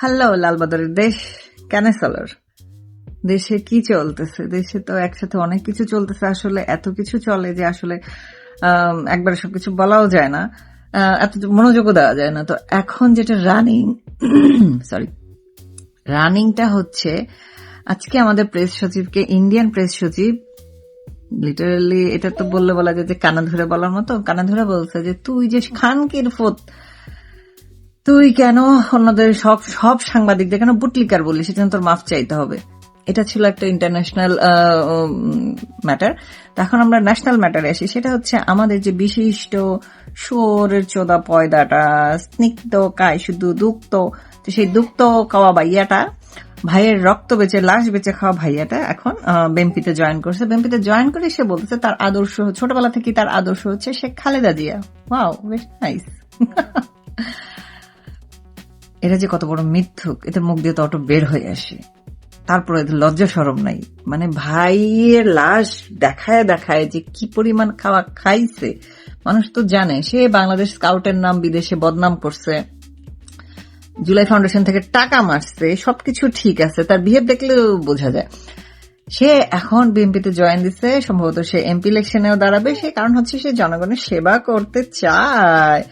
Hello, লালবাদরের দেশ কেন চলার দেশে কি চলতেছে? দেশে তো একসাথে অনেক কিছু চলতেছে। আসলে এত কিছু চলে যে আসলে একবারে সবকিছু বলাও যায় না। এত মনোযোগও দেওয়া যায় না। তো এখন যেটা রানিং, সরি, রানিংটা হচ্ছে, আজকে আমাদের প্রেস সচিবকে, ইন্ডিয়ান প্রেস সচিব লিটারালি এটা তো বললে বলা যায় যে কানা ধরে বলার মতো, কানা ধরে বলছে যে, তুই যে খানকির ফোত তুই কেন অন্যদের সব সব সাংবাদিকদের কেন বুটলিকার বললি? সেটা তোর মাফ চাইতে হবে। এটা ছিল একটা ইন্টারন্যাশনাল ম্যাটার এখন আমরা ন্যাশনাল ম্যাটারে আসি। সেটা হচ্ছে আমাদের যে বিশিষ্ট শুয়োরের চোদা পয়দাটা, স্নিগ্ধ, কায় শুধু দুক্ত তো সেই দুক্ত খাওয়া ভাইয়াটা, ভাইয়ের রক্ত বেচে, লাশ বেচে খাওয়া ভাইয়াটা এখন বেম্পিতে জয়েন করছে। বেম্পিতে জয়েন করে সে বলতেছে, তার আদর্শ ছোটবেলা থেকে তার আদর্শ হচ্ছে সে খালেদা জিয়া। ওয়াও বেশ নাইস এটা যে কত বড় মিথ্যুক, এদের মুখ দিয়ে তো অটো বের হয়ে আসে। তারপরে এদের লজ্জা সরম নাই। মানে ভাইয়ের লাশ দেখায় দেখায় যে কি পরিমাণ খাওয়া খাইছে, মানুষ তো জানে। সে বাংলাদেশ স্কাউটের নাম, বিদেশে বদনাম করছে। জুলাই ফাউন্ডেশন থেকে টাকা মারছে, সবকিছু ঠিক আছে। তার বিহেভ দেখলেও বোঝা যায়। সে এখন বিএনপিতে জয়েন দিছে, সম্ভবত সে এমপি ইলেকশনেও দাঁড়াবে। সে কারণ হচ্ছে সে জনগণের সেবা করতে চায়।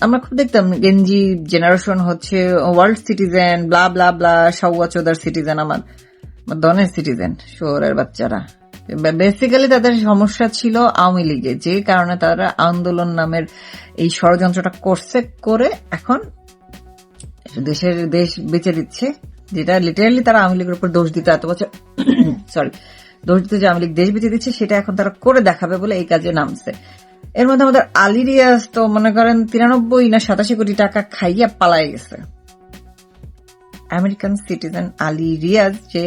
আমরা খুব দেখতাম গেঞ্জি জেনারেশন হচ্ছে world citizen blah blah blah সাউয়া চোদার সিটিজেন আমার। দনের সিটিজেন শহরের বাচ্চারা। বেসিক্যালি তাদের সমস্যা ছিল আওয়ামী লীগে। যে কারণে তারা আন্দোলন নামের এই ষড়যন্ত্রটা করছে, করে এখন দেশের দেশ বেঁচে দিচ্ছে। যেটা লিটারালি তারা আওয়ামী লীগের উপর দোষ দিতে এত বছর সরি দোষ দিতে যে আওয়ামী লীগ দেশ বেঁচে দিচ্ছে, সেটা এখন তারা করে দেখাবে বলে এই কাজে নামছে। এর মধ্যে আমাদের আলী রিয়াজ তো মনে করেন তিরানব্বই না সাতাশি কোটি টাকা খাইয়া পালাই গেছে। আমেরিকান সিটিজেন আলী রিয়াজ যে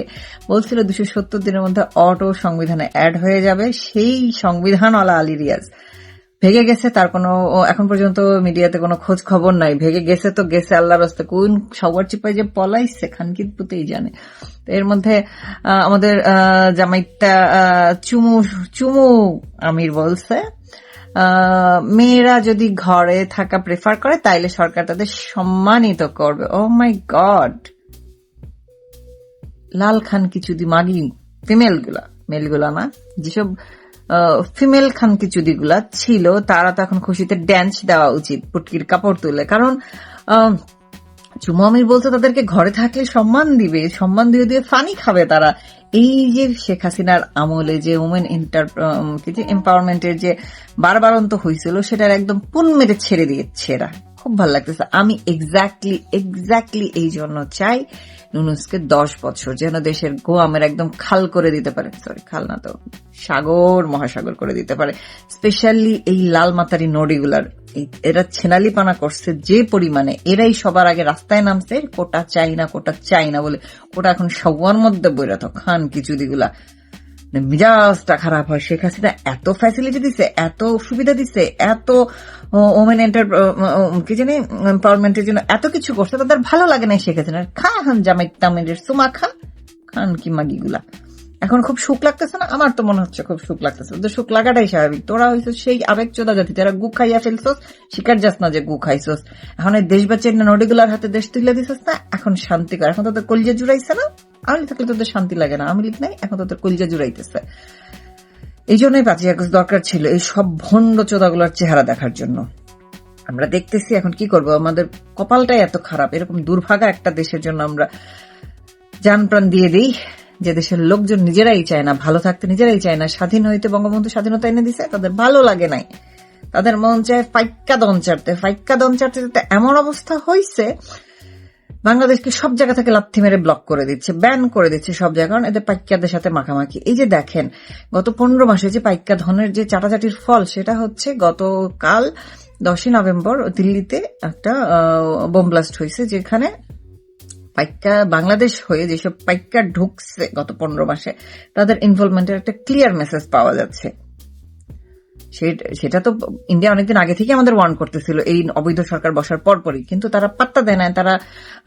বলছিল দুশো সত্তর দিনের মধ্যে অটো সংবিধানে অ্যাড হয়ে যাবে, সেই সংবিধানওয়ালা আলী রিয়াজ। ভেগে গেছে, তার কোনো, এখন পর্যন্ত মিডিয়াতে কোনো খোঁজ খবর নাই। ভেগে গেছে তো গেছে আল্লাহ রাস্তা। কোন সবার চিপাই যে পলাইছে খানকির পুতেই জানে। তো এর মধ্যে আমাদের জামাইটা চুমু চুমু আমির বলছে মেয়েরা যদি ঘরে থাকা প্রেফার করে, তাইলে সরকার তাদের সম্মানিত করবে। ও মাই গড লাল খান কিছুদি মাগি ফিমেলগুলা মেলগুলা না, যেসব ফিমেল খান কিছুদি গুলা ছিল, তারা তো এখন খুশিতে ড্যান্স দেওয়া উচিত, পুটকির কাপড় তুলে। কারণ চুমু আমির বলতে তাদেরকে ঘরে থাকলে সম্মান দিবে, সম্মান দিয়ে দিয়ে ফানি খাবে তারা। এই যে শেখ হাসিনার আমলে যে উমেন ইন্টার এম্পাওয়ারমেন্টের যে বারবারন্ত হয়েছিল সেটার একদম পুন মেরে ছেড়ে দিয়েছে এরা। খুব ভালো লাগতেছে। আমি এক্স্যাক্টলি এক্স্যাক্টলি এই জন্য চাই নুনুসকে দশ বছর যেন দেশের গোয়ামের একদম খাল করে দিতে পারে। সরি খাল না তো, সাগর, মহাসাগর করে দিতে পারে। স্পেশালি এই লাল মাতারি নড়িগুলার এরা ছেনালিপানা করছে যে পরিমাণে, এরাই সবার আগে রাস্তায় নামছে, কোটা চাই না কোটা চাই না বলে। কোটা এখন সবার মধ্যে বইরা তো খান কিছুদিগুলা মানে মিজাজটা খারাপ হয়। শেখ হাসিনা এত ফ্যাসিলিটি দিছে, এত সুবিধা দিছে, এত ওমেন এন্টার কি জানি এম্পাওয়ারমেন্টের জন্য এত কিছু করছে, তাদের ভালো লাগে না শেখ হাসিনা খা হান জামাই তামিরের সুমা খা খান কি মাগিগুলা। এখন খুব সুখ লাগতেছে না? আমার তো মনে হচ্ছে খুব সুখ লাগতেছে। ওদের সুখ লাগাটাই স্বাভাবিক। তোরা হয়েছে সেই আবেগ চোদা জাতি, যারা গু খাইয়া ফেলছোস, শিকার যাস না যে গু খাইছোস। এখন এই দেশ বাচ্চার নডিগুলার হাতে দেশ তুলে দিছিস না? এখন শান্তি কর। এখন তোদের কলিজা জুড়াইছে না? আমি থাকলে তোদের শান্তি লাগে না। আমি লিখ নাই, এখন তোদের কলিজা জুড়াইতেছে। এই জন্যই পাঁচই আগস্ট দরকার ছিল এই সব ভণ্ড চোদাগুলোর চেহারা দেখার জন্য। আমরা দেখতেছি এখন কি করব, আমাদের কপালটাই এত খারাপ। এরকম দুর্ভাগা একটা দেশের জন্য আমরা যান প্রাণ দিয়ে দিই, যে দেশের লোকজন নিজেরাই চায় না, ভালো থাকতে নিজেরাই চায় না, স্বাধীন হইতে বঙ্গবন্ধু স্বাধীনতা এনে দিছে, তাদের ভালো লাগে নাই। তাদের মন চায় ফাইক্কা দন চাটতে ফাইক্কা দন চাটতে এমন অবস্থা হয়েছে বাংলাদেশকে সব জায়গা থেকে লাথি মেরে ব্লক করে দিচ্ছে ব্যান করে দিচ্ছে সব জায়গা, কারণ এদের পাইকাদের সাথে মাখামাখি। এই যে দেখেন, গত পনেরো মাসে যে পাইকা ধনের যে চাটাচাটির ফল, সেটা হচ্ছে গতকাল দশই নভেম্বর দিল্লিতে একটা বোম ব্লাস্ট হয়েছে, যেখানে পাইকা বাংলাদেশ হয়ে যেসব পাইকা ঢুকছে গত পনেরো মাসে, তাদের ইনভলভমেন্টের একটা ক্লিয়ার মেসেজ পাওয়া যাচ্ছে। সেটা তো ইন্ডিয়া অনেকদিন আগে থেকে আমাদের ওয়ার্ন করতেছিল এই অবৈধ সরকার বসার পরপরই। কিন্তু তারা পাত্তা দেয় না তারা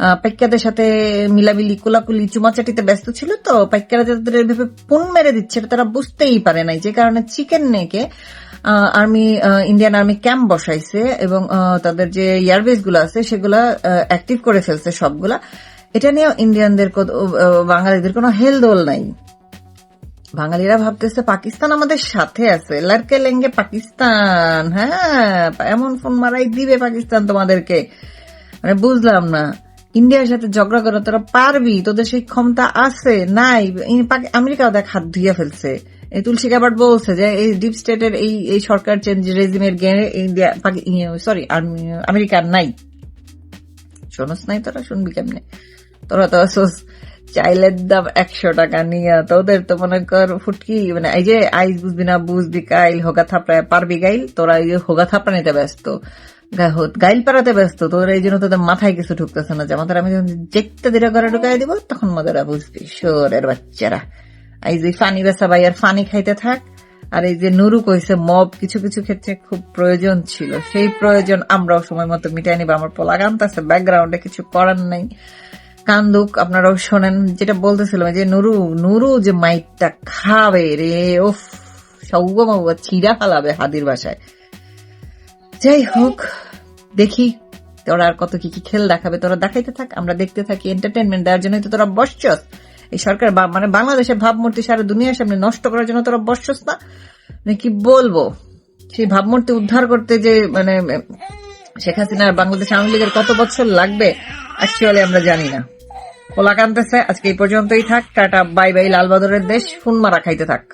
আহ, পাইক্যাদের সাথে মিলামিলি কোলাকুলি চুমাচাটিতে ব্যস্ত ছিল তো পাইক্যারা যাদের এভাবে পুন মেরে দিচ্ছে তারা বুঝতেই পারে নাই। যে কারণে চিকেন নেকে আর্মি ইন্ডিয়ান আর্মি ক্যাম্প বসাইছে এবং তাদের যে এয়ারবেসগুলো আছে সেগুলা অ্যাক্টিভ করে ফেলছে সবগুলা। এটা নিয়েও ইন্ডিয়ানদের বাঙালিদের কোনো হেলদোল নাই। বাঙালিরা ভাবতেছে পাকিস্তান আমাদের সাথে আছে। লারকে লেঙ্গে পাকিস্তান হ্যাঁ এমন ফোন মারাই দিবে পাকিস্তান তোমাদেরকে। মানে বুঝলাম না। ইন্ডিয়ার সাথে ঝগড়া করা তোরা পারবি? তোদের সেই ক্ষমতা আছে, নাই। আমেরিকাও দেখ হাত ধুয়ে ফেলছে। এই তুলসী কাবাট বলছে যে, এই ডিপ স্টেটের এই এই সরকার চেঞ্জ রেজিমের গেড়ে ইন্ডিয়া সরি আমেরিকার নাই। শোনস নাই তোরা, শুনবি কেমনে? তোরা তো চাইলের দাম একশো টাকা নিয়ে, তোদের তো মনে কর ফুটকি মানে এই যে আইস বুঝবি না, বুঝবি কাইল, হোগা থাপড়ায় পারবি গাইল তোরা এই যে হোগা থাপড়া নিতে ব্যস্ত। গাইল পাড়াতে ব্যস্ত, তোরা এই জন্য তোদের মাথায় কিছু ঢুকতেছে না। যে আমাদের আমি যখন যেতে দিলে ঘরে ঢুকাই দিব, তখন মদেরা বুঝবি। শোরের বাচ্চারা। এই যে ফানি বেসা ভাই, আর ফানি খাইতে থাক। আর এই যে নুরু কইছে, মব কিছু কিছু ক্ষেত্রে খুব প্রয়োজন ছিল। সেই প্রয়োজন আমরাও সময় মতো মিটাই নিব। আমার পোলা কান্তাছে ব্যাকগ্রাউন্ডে কিছু করার নাই। কান্দুক, আপনারাও শোনেন যেটা বলতেছিলাম যে নুরু নুরু যে মাইকটা খাবে রে, ওফ সৌগম ছিঁড়া ফালাবে হাদির বাসায়। যাই হোক, দেখি তোরা আর কত কি কি খেল দেখাবে, তোরা দেখাইতে থাক, আমরা দেখতে থাকি এন্টারটেনমেন্ট দেওয়ার জন্য তো তোরা বসছস। এই সরকার মানে বাংলাদেশের ভাবমূর্তি সারা দুনিয়ার সামনে নষ্ট করার জন্য তোরা বসছস না? মানে কি বলব? সেই ভাবমূর্তি উদ্ধার করতে যে মানে শেখ হাসিনার বাংলাদেশ আওয়ামী লীগের কত বছর লাগবে অ্যাকচুয়ালি আমরা জানি না। কোলা কানতেছে আজকে এই পর্যন্তই থাক, টাটা, বাই বাই লাল বাদরের দেশ ফুন মারা খাইতে থাক।